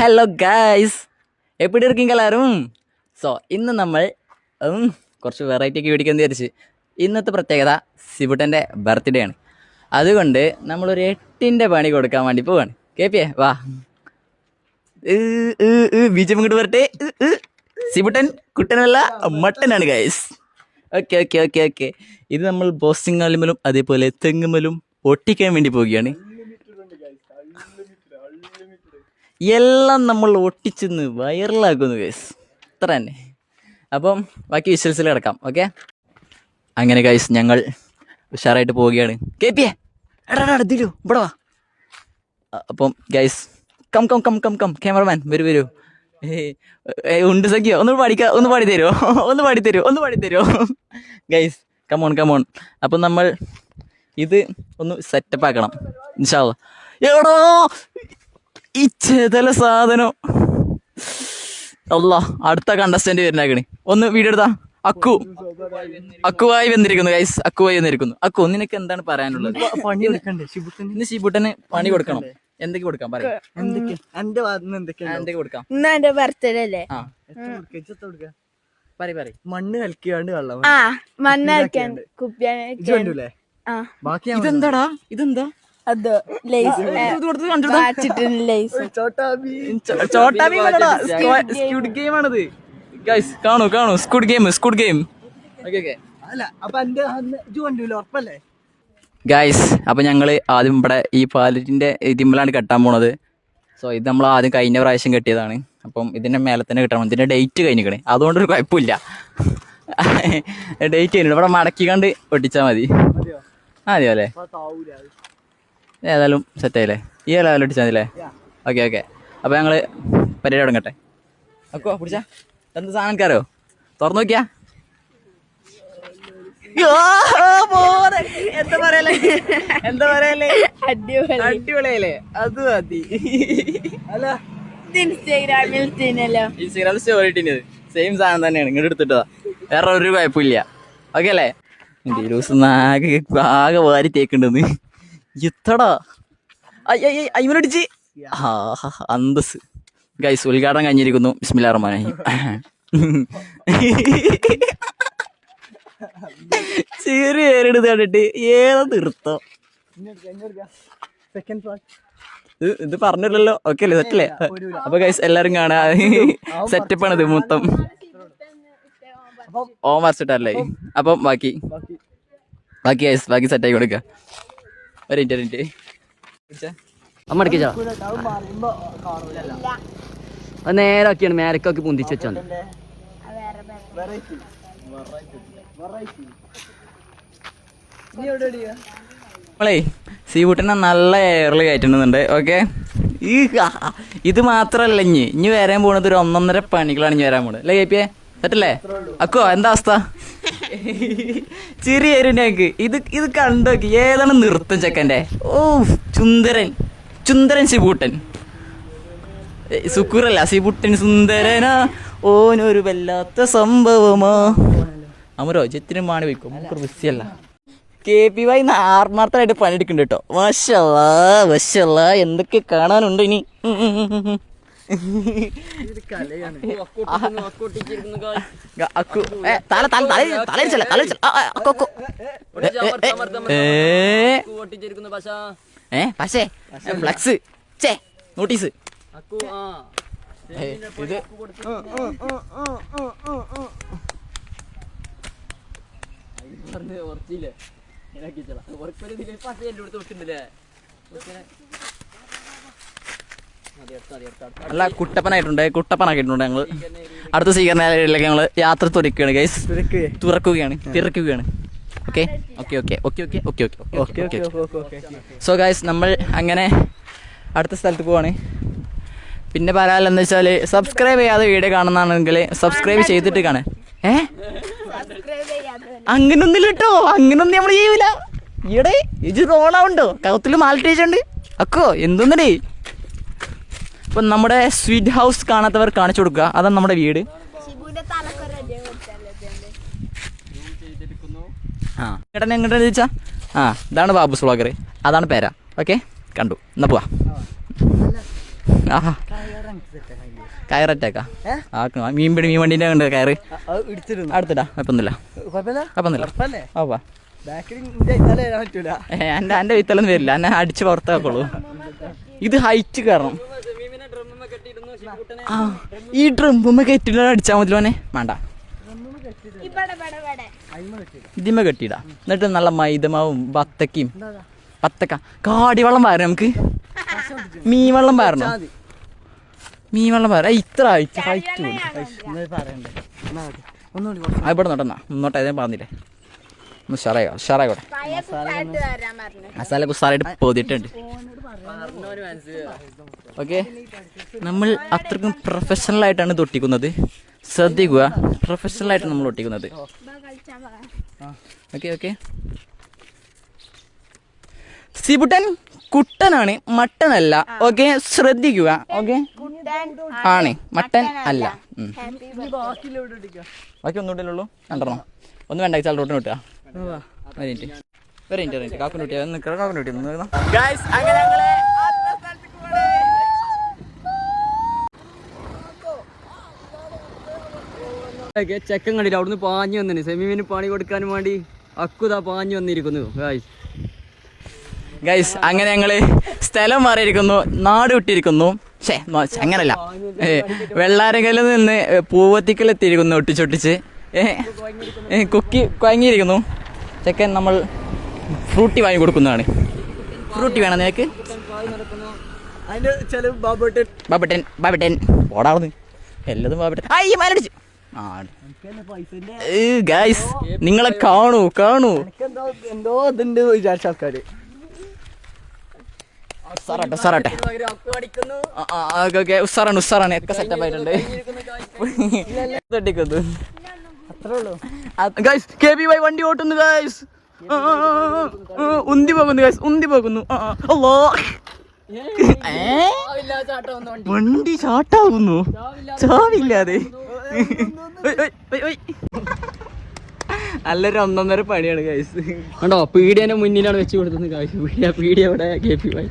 Hello guys എപ്പിടി ഇരിക്കും എല്ലാവരും? So ഇന്ന് നമ്മൾ കുറച്ച് വെറൈറ്റി ഒക്കെ മേടിക്കാൻ വിചാരിച്ച്. ഇന്നത്തെ പ്രത്യേകത സിബുട്ടന്റെ ബർത്ത്ഡേ ആണ്. അതുകൊണ്ട് നമ്മളൊരു എട്ടിന്റെ പണി കൊടുക്കാൻ വേണ്ടി പോവാണ്. കേപ്പിയേ വാ. ബീജം ഇങ്ങോട്ട് വരട്ടെ. സിബുട്ടൻ കുട്ടനല്ല മട്ടനാണ് guys okay okay okay okay ഇത് നമ്മൾ ബോസിങ്ങാലുമലും അതേപോലെ തെങ്ങുമലും ഒട്ടിക്കാൻ വേണ്ടി പോവുകയാണ്. എല്ലാം നമ്മൾ ഒട്ടിച്ചെന്ന് വൈറലാക്കുന്നു ഗൈസ് ഇത്ര തന്നെ. അപ്പം ബാക്കി വിശ്വസിൽ കിടക്കാം ഓക്കെ അങ്ങനെ ഗൈസ് ഞങ്ങൾ ഉഷാറായിട്ട് പോവുകയാണ്. കെ പി എടാ, ഇതിലോ ഇവിടെ വാ. അപ്പം guys come come come come come cameraman വരൂ വരൂ. ഉണ്ട് സഖ്യോ? ഒന്ന് പാടിക്ക ഒന്ന് പാടി തരുമോ ഒന്ന് പാടി തരുമോ ഒന്ന് പാടി തരുമോ ഗൈസ് കമോൺ കമോൺ അപ്പം നമ്മൾ ഇത് ഒന്ന് സെറ്റപ്പ് ആക്കണം ഇൻഷാല്ല എവിടോ ഈ ചെതല സാധനം. അല്ല അടുത്ത കണ്ടസ്റ്റന്റ് വരുന്നാക്കണി. ഒന്ന് വീഡിയോ എടുത്താ. അക്കു. അക്കുവായി വന്നിരിക്കുന്നു ഗൈസ് അക്കുവായി വന്നിരിക്കുന്നു. അക്കു നിനക്ക് എന്താണ് പറയാനുള്ളത്? പണി കൊടുക്കണ്ടേ ശിബുത്തിന് ഇന്ന് ഷീബുട്ടന് പണി കൊടുക്കണം. എന്തൊക്കെ കൊടുക്കാം? പറയാം. എന്തൊക്കെ? എന്റെ എന്തൊക്കെ കൊടുക്കാം? ഇന്ന് എന്റെ ബർത്ത്ഡേ അല്ലേ? മണ്ണ് കലക്കിയാണ്ട് വെള്ളം മണ്ണ് കുപ്പിയാണ് ബാക്കി ഇതെന്താടാ? ഇതെന്താ? അത് സ്ക്യൂഡ് ഗെയിം ആണത് ഗൈസ് കാണൂ കാണൂ. Squid game squid game guys അപ്പൊ ഞങ്ങൾ ആദ്യം ഇവിടെ ഈ പാലറ്റിന്റെ ഇതിമ്മലാണ് കെട്ടാൻ പോണത്. സോ ഇത് നമ്മൾ ആദ്യം കഴിഞ്ഞ പ്രാവശ്യം കെട്ടിയതാണ്. അപ്പം ഇതിന്റെ മേലെ തന്നെ കിട്ടണം. ഇതിന്റെ ഡേറ്റ് കഴിഞ്ഞിക്കണേ. അതുകൊണ്ട് ഒരു കുഴപ്പമില്ല. ഡേറ്റ് കഴിഞ്ഞിട്ട് ഇവിടെ മടക്കി കണ്ട് ഒട്ടിച്ചാൽ മതി അതെയോ അല്ലേ? ഏതായാലും സെറ്റായില്ലേ ഈ ഏതായാലും അടിച്ചാൽ മതിയല്ലേ? ഓക്കെ ഓക്കെ അപ്പോൾ ഞങ്ങൾ പരിപാടി തുടങ്ങട്ടെ. അക്കോ പിടിച്ചാ. എന്ത് സാധനം കയറോ തുറന്നു നോക്കിയാ. എന്താ പറയലേ? എന്താ പറയലേ? അടിപൊളി. അടിപൊളിയല്ലേ? അത് മതി. അല്ല. ഇൻസ്റ്റാഗ്രാമിൽ ഇൻസ്റ്റാഗ്രാമിൽ സ്റ്റോറി ഇട്ടിനത്. സെയിം സാധനം തന്നെയാണ്. ഇങ്ങോട്ട് എടുത്തിട്ടതാ. വേറെ ഒരു കുഴപ്പമില്ല. ഓക്കെ അല്ലേ? ദിവസം ആകെ ആകെ വാരി തേക്കുണ്ടെന്ന്. എത്തടാ അയ്മനടിച്ച് ആ അന്തസ് ഗൈസ് ഉദ്ഘാടനം കഴിഞ്ഞിരിക്കുന്നു. ബിസ്മില്ലാ റഹ്മാനായി ചെറിയ പേരെടുത്ത് കണ്ടിട്ട് ഏതാ നിർത്തം. ഇത് പറഞ്ഞില്ലല്ലോ. ഓക്കെ അല്ലേ? സെറ്റല്ലേ അപ്പൊ ഗൈസ് എല്ലാരും കാണാ. സെറ്റപ്പ് ആണ് ഇത് മൊത്തം. ഓം വരച്ചിട്ടല്ലേ? അപ്പം ബാക്കി. ബാക്കി. ബാക്കി ഗൈസ് ബാക്കി സെറ്റ് ആയി കൊടുക്ക. ഒരു മിനിറ്റ് ഒരു മിനിറ്റ്. അമ്മ അടക്കിച്ചാ അത് നേരെ മേരക്കൊക്കെ പൊന്തിച്ച് വെച്ചോ മോളേ സീ നീ എവിടെ അടിയാ നമ്മളേ സീബൂട്ടിനെ നല്ല എയറിൽ കയറ്റുന്നുണ്ട് ഓക്കെ ഈ ഇത് മാത്രല്ല ഇനി ഇനി വരാൻ പോണത് ഒരു ഒന്നൊന്നര പണികളാണ് ഇനി വരാൻ പോണത്. അല്ലേ കെ പി സെറ്റല്ലേ? അക്കോ എന്താ അവസ്ഥ? ചെറിയ ഞങ്ങൾക്ക് ഇത് ഇത് കണ്ടോക്കി. ഏതാണ് നൃത്തം ചെക്കന്റെ. ഓ ചുന്ദരൻ. ചുന്ദരൻ ശിബൂട്ടൻ സുക്കൂറല്ല. സിബുട്ടൻ സുന്ദരനാ. ഓനൊരു വല്ലാത്ത സംഭവമാ. അമരോ ചെത്തിനും മാണി വയ്ക്കും. നമുക്ക് കെ പി വൈ ആത്മാർത്ഥമായിട്ട് പണിയെടുക്കുന്നുണ്ട് കേട്ടോ. വശല്ല വശല്ല എന്തൊക്കെ കാണാനുണ്ട് ഇനി? ഏ പക്ഷേ. ഫ്ലക്സ്. ചേ നോട്ടീസ്. ഇത്. പറഞ്ഞ് ഉറച്ചില്ലേ? ഉറക്കൊരു പാസ് എന്റെ അടുത്ത് വിട്ടിട്ടില്ലേ അല്ല കുട്ടപ്പനായിട്ടുണ്ട് കുട്ടപ്പനാക്കിയിട്ടുണ്ട് ഞങ്ങൾ. അടുത്ത സ്വീകരണയിലേക്ക് ഞങ്ങൾ യാത്ര തുറക്കുകയാണ് ഗൈസ് തുറക്കുകയാണ് തിറക്കുകയാണ് okay okay okay okay okay okay okay okay okay so guys നമ്മൾ അങ്ങനെ അടുത്ത സ്ഥലത്ത് പോവാണ്. പിന്നെ പറയാനെന്ന് വെച്ചാൽ സബ്സ്ക്രൈബ് ചെയ്യാതെ വീഡിയോ കാണുന്നതാണെങ്കിൽ സബ്സ്ക്രൈബ് ചെയ്തിട്ട് കാണേ ഏ? അങ്ങനൊന്നുമില്ല കേട്ടോ അങ്ങനൊന്നും നമ്മൾ ചെയ്യൂല. ഈടെ ഇത് റോണാവുണ്ടോ കൗത്തിൽ മാലിട്ടേച്ചുണ്ട് അക്കോ എന്തൊന്നടേ അപ്പം നമ്മുടെ സ്വീറ്റ് ഹൗസ് കാണാത്തവർ കാണിച്ചു കൊടുക്കുക. അതാണ് നമ്മുടെ വീട്. ആ. ചേട്ടൻ ചോദിച്ചാ? ആ ഇതാണ് ബാബു സ്ലോഗർ അതാണ് പേര. ഓക്കെ കണ്ടു. എന്നാ പോവാ. കയററ്റേക്കാ? മീൻ പിടി മീൻ വണ്ടിന്റെ കണ്ട് കയറ്? അടുത്തിടാ. അപ്പൊന്നില്ല അപ്പൊന്നില്ല ഓപ്പാ എന്റെ എന്റെ വിത്തലൊന്നും വരില്ല. എന്നെ അടിച്ച് പുറത്താക്കുള്ളൂ. ഇത് ഹൈറ്റ് കയറണം. ആ ഈ ഡ്രമ്മുമ്മ കെട്ടിട്ട് അടിച്ചാൽ മതി മോനെ. വേണ്ട. ഇതിമ്മ കെട്ടിടാ എന്നിട്ട് നല്ല മൈദമാവും ബത്തക്കയും ബത്തക്ക കാടി വെള്ളം പാരണം നമുക്ക്. മീൻ വെള്ളം പാരണം മീൻ വെള്ളം പാര ഇത്ര ആഴ്ച ഹൈറ്റ് ഇവിടെ നടന്നാ മുന്നോട്ടെ ഞാൻ പറഞ്ഞില്ലേ. ഒന്ന് ഷറായിക്കോട്ടെ മസാല കുസാറായിട്ട് പോതിട്ടുണ്ട് ഓക്കെ നമ്മൾ അത്രക്കും പ്രൊഫഷണൽ ആയിട്ടാണ് ഇത് ഒട്ടിക്കുന്നത്. ശ്രദ്ധിക്കുക. പ്രൊഫഷണൽ ആയിട്ട് നമ്മൾ ഒട്ടിക്കുന്നത്. ഓക്കെ ഓക്കെ സിബുട്ടൻ കുട്ടനാണ് മട്ടനല്ല. ഓക്കെ ശ്രദ്ധിക്കുക. ഓക്കെ ആണ്. മട്ടൻ അല്ല. ബാക്കി ഒന്നുകൂടെ ഉള്ളൂ? കണ്ടോ ഒന്ന് വേണ്ട ചാൽ റോട്ടിന് വിട്ടാ വാ ഒരു മിനിറ്റ് ഒരു മിനിറ്റ്. ഒരു മിനിറ്റ് കാക്കുന് കുട്ടിയാ നിൽക്കുക കാക്കുന് കുട്ടി ഒന്ന് ഗായ്സ് അങ്ങനെ ഞങ്ങൾ ചെക്കൻ കണ്ടിട്ട് അവിടുന്ന് പാഞ്ഞു വന്നിന്. സെമിമിന് പണി കൊടുക്കാനും വേണ്ടി അക്കുതാ പാഞ്ഞു വന്നിരിക്കുന്നു. ഗായ്സ് ഗൈസ് അങ്ങനെ ഞങ്ങൾ സ്ഥലം മാറിയിരിക്കുന്നു നാട് വിട്ടിരിക്കുന്നു. ഷേ അങ്ങനല്ല. ഏ, വെള്ളാരങ്കലിൽ നിന്ന് പൂവത്തിക്കൽ എത്തിയിരിക്കുന്നു ഒട്ടിച്ചൊട്ടിച്ച്. കുക്കി കുഴങ്ങിയിരിക്കുന്നു. ചെക്കൻ നമ്മൾ ഫ്രൂട്ടി വാങ്ങി കൊടുക്കുന്നതാണ്. ഫ്രൂട്ടി വേണം നിനക്ക്? അതിന്റെ ബാബട്ടൻ. ബാബട്ടൻ എല്ലതും ബാബട്ടൻ. അയ്യ മലടിച്ചു. ആ ഗൈസ് നിങ്ങളെ കാണൂ കാണൂ. എന്തോ വിചാരിച്ച ആൾക്കാര്. ഉസാറാട്ടെ ഉസാറാട്ടെ. Okay okay. ഉസാറാണ് ഉസാറാണ്. ഒക്കെ സെറ്റപ്പ് ആയിട്ടുണ്ട്. തൊട്ടിക്കുന്നു ഗൈസ് കെ ബി വൈ വണ്ടി ഓട്ടുന്നു ഗൈസ് ഉന്തി പോകുന്നു ഗൈസ് ഉന്തി പോകുന്നു. അല്ലാ. വണ്ടി ചാട്ടാകുന്നു ചാവില്ലാതെ. നല്ലൊരു ഒന്നൊന്നര പണിയാണ് ഗൈസ് കണ്ടോ പീഡിയന്റെ മുന്നിലാണ് വെച്ച് കൊടുത്തത് ഗൈസ് പീഡിയ പീഡിയ ഇവിടെ കെ പി വൈ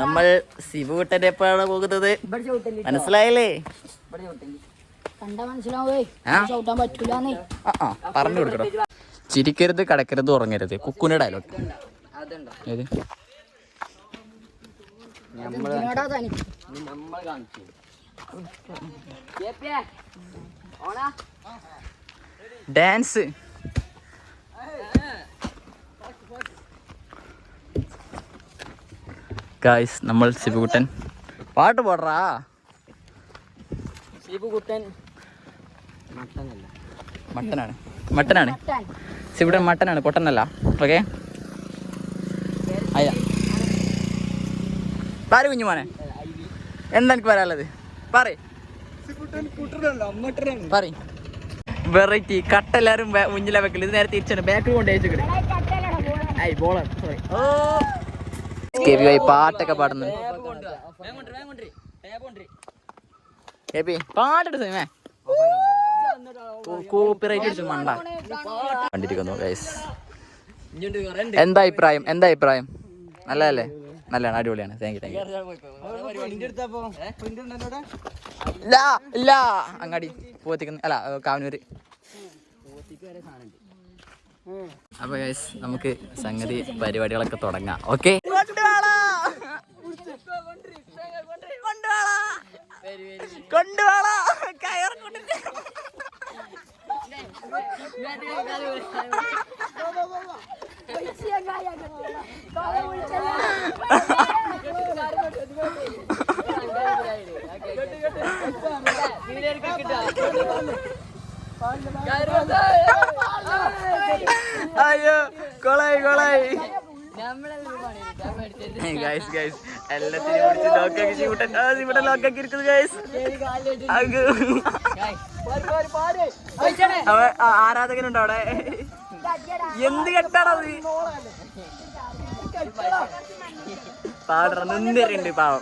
നമ്മൾ സിബുട്ടന്റെ എപ്പോഴാണ് പോകുന്നത്. മനസ്സിലായില്ലേ? പറഞ്ഞു കൊടുക്കടോ. ചിരിക്കരുത് കടക്കരുത് ഉറങ്ങരുത്. കുക്കുന്റെ ഡയലോഗ് ഏത്? ഡാൻസ്. ഗായ്സ് നമ്മൾ ശിവകുട്ടൻ. പാട്ട് പാടറാ ശിവകുട്ടൻ. മട്ടനല്ല മട്ടനാണ്. മട്ടനാണ്? മട്ടൻ. മട്ടനാണ് പൊട്ടനല്ല. ഓക്കെ അയ്യ പാര് കുഞ്ഞുമോനെ എന്താ എനിക്ക് പറയാനുള്ളത്? പറയ് പറ വെറൈറ്റി കട്ടെല്ലാരും മുന്നിലെ വെക്കൽ. ഇത് നേരെ തിരിച്ചാണ്. ബാക്കിൽ കൊണ്ടുപോയി ഐ ബോളർ സോറി കെ പാട്ടൊക്കെ പാടുന്നുണ്ട്. കെ പി പാട്ടെടു സമേ കോപ്പിറൈറ്റ് അടിച്ചു മണ്ട. കണ്ടിരിക്കുന്നു ഗൈസ് എന്താ അഭിപ്രായം? എന്താ അഭിപ്രായം? നല്ലതല്ലേ? നല്ലതാണ് അടിപൊളിയാണ്. താങ്ക് യു താങ്ക് യു അങ്ങാടി പോത്തിക്കുന്ന അല്ല കാവനൂര്. അപ്പൊ ഗൈസ് നമുക്ക് സംഗതി പരിപാടികളൊക്കെ തുടങ്ങാം. ഓക്കെ കൊണ്ടുപോളാ കയർ കൊണ്ടിട്ട് അയ്യോ കൊളായി കൊളായി ഗൈസ് ഗൈസ് എല്ലാത്തിനും പിടിച്ച് ലോക്കാക്കി ചൂട്ടൻ ആ ഇവിടെ ലോക്കാക്കി ഇരിക്കുന്നു ഗൈസ് അവ ആ- ആരാധകനുണ്ടോ അവിടെ? എന്ത് കെട്ടാണത് പാടറ നിന്നിരുണ്ട് പാവം.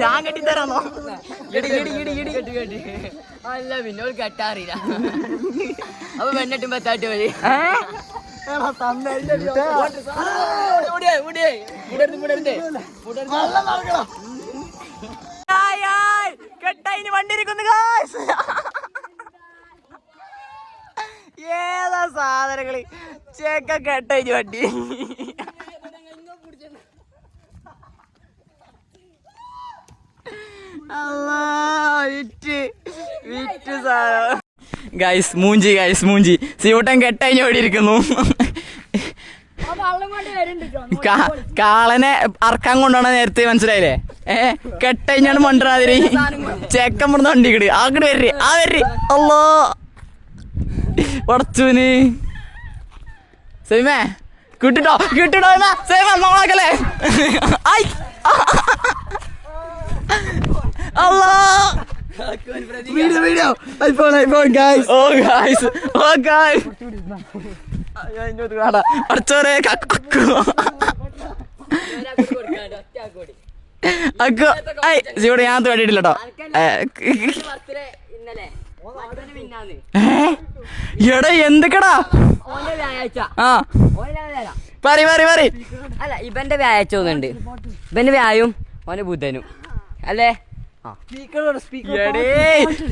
ഞാൻ കെട്ടിത്തരാമോ അല്ല പിന്നെ കെട്ടാറില്ല. അപ്പൊ പെണ്ണിട്ടും പത്താട്ട് മതി. കെട്ടയിന് വണ്ടിരിക്കുന്നു ഗായ്സ് ഏതാ സാധനങ്ങൾ? ചേക്ക കെട്ടയിന് വണ്ടി. അല്ലാ, വിറ്റ് വിറ്റ് സാധനം. ഗൈസ് മൂഞ്ചി ഗൈസ് മൂഞ്ചി സീവട്ടൻ കെട്ടഴിഞ്ഞ് ഓടി ഇരിക്കുന്നു വള്ളം കൊണ്ട് കാളനെ അറക്കാൻ കൊണ്ടുപോണ നേരത്തെ മനസ്സിലായില്ലേ? ഏ കെട്ടഴിഞ്ഞാണ് മണ്ടാതിരി ചേക്കൻ പറഞ്ഞ വണ്ടിക്കിട് ആക്കട് വരി ആ വരി അല്ലോ ഉടച്ചുവിന് സെയ്മേ കിട്ടിട്ടോ? കിട്ടിട്ടോ സെയ്മ നോളാക്കല്ലേ അല്ലോ video video iPhone iPhone guys oh guys oh guys അടച്ചോരെ അക്കു അക്കു. ഐ ഇവിടെ ഞാൻ വേണ്ടിയിട്ടില്ല കേട്ടോ ഇന്നലെ മറ്റവന് മിന്നാന്ന്. എടാ എന്തൊക്കെടാ? ആ. ഓനെ പറി പറി പറി അല്ല ഇവന്റെ വ്യാഴാഴ്ച ഒന്നുണ്ട് ഇവന്റെ വ്യായും ഓന്റെ ബുധനും. അല്ലേ?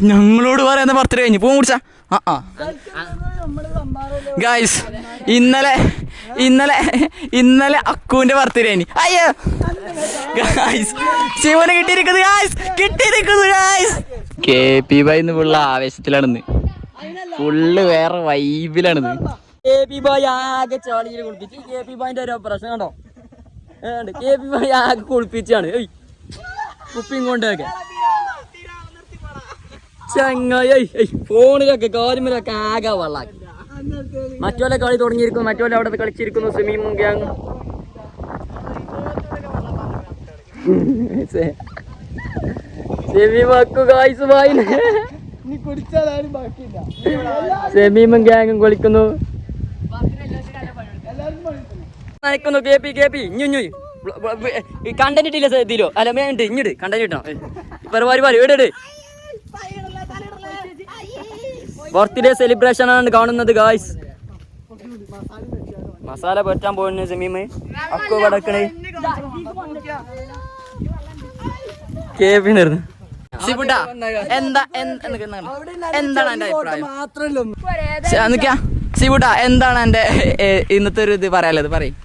ഞങ്ങളോട് പറയുന്ന ബർത്ത്ഡേ കഴിഞ്ഞു. പൂ കുടിച്ചാ. ആ ആ. ഗൈസ് ഇന്നലെ ഇന്നലെ ഇന്നലെ അക്കുവിന്റെ ബർത്ത്ഡേ കഴിഞ്ഞു അയ്യോ. ഗായ്സ് ശിവന് കിട്ടിയിരിക്കുന്നത് ഗായ്സ് കിട്ടിയിരിക്കുന്നത് ഗായ്സ് കെ പി ബൈ എന്ന് ഫുള്ള് ആവേശത്തിലാണെന്ന്. ഫുള്ള് വേറെ വൈബിലാണെന്ന് കെ പി ബോയ് ആകെ ചാളിയിൽ കുളിപ്പിച്ച്. കെ പി ബോയിന്റെ ഒരു പ്രശ്നം കണ്ടോ? കെ പി ബോയ് ആകെ കുളിപ്പിച്ചാണ്. ഏയ്. കുപ്പിയും കൊണ്ടൊക്കെ. ചങ്ങായി ഫോണിലൊക്കെ കാലുമിലൊക്കെ ആകെ വള്ളാക്കി. മറ്റോലെ കളി തുടങ്ങിയിരിക്കുന്നു. മറ്റോലെ അവിടെ കളിച്ചിരിക്കുന്നു. സ്വിമ്മിങ് ഗ്യാങ് സെമീമും ഗ്യാങ്ങും കളിക്കുന്നു. നനക്കുന്നു K P K P content ഇട്ടില്ല ഇതിലോ? അല്ല മേണ്ട് ഇഞ്ഞിട് കണ്ടന്റ് പരിപാടി പാരി ഇട്. ബർത്ത്ഡേ സെലിബ്രേഷൻ ആണ് കാണുന്നത് ഗായ്സ് മസാല പറ്റാൻ പോകുന്നു സെമീമ്. അക്കോ കടക്കണേ കെ പി എന്താ. എന്താണ് എന്റെ അഭിപ്രായം? എന്താണ് എന്റെ ഇന്നത്തെ ഒരു ഇത് പറയാനുള്ളത്? പറയും.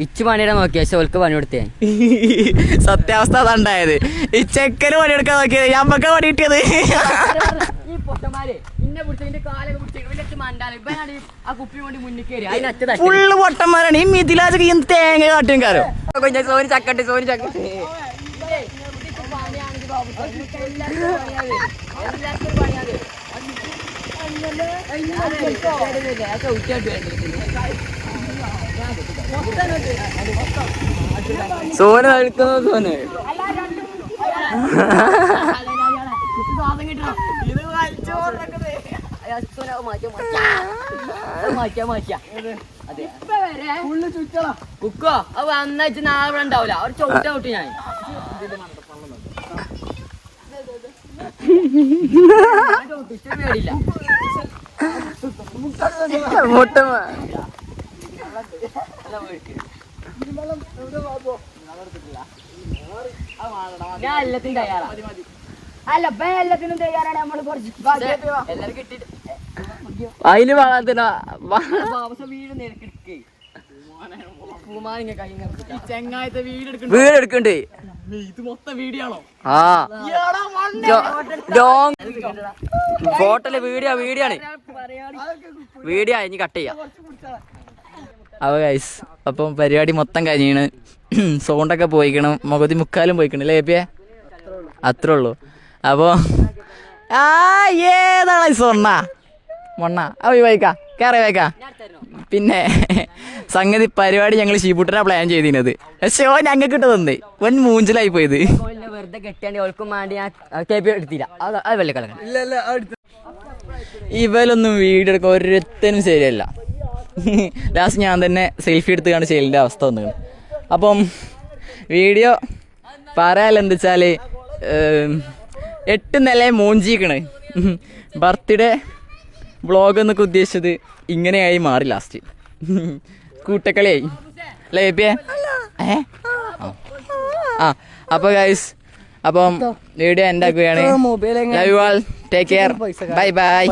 ഇച്ച് പണിയുടെ നോക്കി പക്ഷെ പണി കൊടുത്തേ സത്യാവസ്ഥ അതുണ്ടായത് ഈ ചെക്കന് പണിയെടുക്കാൻ നോക്കിയത് ഞമ്മക്ക പണി കിട്ടിയത് അതിനറ്റ ഫുള്ള് പൊട്ടന്മാരാണ് ഈ മിഥിലാജ് ഈ തേങ്ങ കാട്ടും കാരോ സോനി ചക്കട്ട് സോനി ചക്കട്ട് സോന കളിക്കുന്നു സോന? അതെ കുക്കോ അത് വന്നു നാളെ ഇവിടെ ഉണ്ടാവില്ല അവർ ചവിട്ട ഔട്ട് ഞാൻ മുട്ട ഞാൻ എല്ലാത്തിനും തയ്യാറാ. അല്ല ഇപ്പൊ എല്ലാത്തിനും തയ്യാറാണ്. നമ്മൾ കുറച്ച് ബാക്കിയൊക്കെ വാ. എല്ലാരും കിട്ടിട്ട് അതിൽ വളർത്തില്ല വീട് നിനക്ക് ചെങ്ങായത്തെ വീട് വീട് എടുക്കണ്ടേ? ഇത് മൊത്തം വീഡിയോ ആണോ ആ ലോങ് ഫോട്ടോയിൽ വീഡിയോ വീഡിയോ ആണ് വീഡിയോ ഇനി കട്ട് ചെയ്യാം. അവ ഗൈസ് അപ്പം പരിപാടി മൊത്തം കഴിഞ്ഞാണ്. സോണ്ടൊക്കെ പോയിക്കണം. മുഖത്തി മുക്കാലും പോയിക്കണം അല്ലേ ഏപ്പിയെ? അത്രേ ഉള്ളൂ അപ്പോ ആ ഏതാണ് സ്വർണ? മൊണ്ണ. ആ വൈക്കാ കയറി വൈക്കാ പിന്നെ സംഗതി പരിപാടി ഞങ്ങൾ ഷീപുട്ടനാ പ്ലാൻ ചെയ്തിരുന്നത് പക്ഷേ ഓൻ ഞങ്ങൾക്ക് ഇട്ടതന്നേ വൻ മൂഞ്ചലായി പോയത്. വെറുതെ കെട്ടിയാണ്ട് ഓൾക്കും വേണ്ടി ഞാൻ കേപ്പി എടുത്തില്ല. അത് ഇവലൊന്നും വീഡിയോ എടുക്കാൻ ഒരുത്തനും ശരിയല്ല. ലാസ്റ്റ് ഞാൻ തന്നെ സെൽഫി എടുത്ത് കാണുന്ന ചെയ്യലിന്റെ അവസ്ഥ വന്നു അപ്പം വീഡിയോ പറയാല്ല എന്താ വെച്ചാൽ എട്ട് നില മോഞ്ചിക്കണ്. ബർത്ത്ഡേ വ്ളോഗ് എന്നൊക്കെ ഉദ്ദേശിച്ചത് ഇങ്ങനെയായി മാറി ലാസ്റ്റ് കൂട്ടക്കളിയായി. അല്ലേ ഏപ്പിയെ? ഏ? ആ. അപ്പോൾ അപ്പൊ ഗൈസ് അപ്പം വീഡിയോ എന്റെ ആക്കുകയാണ്. Live all take care bye bye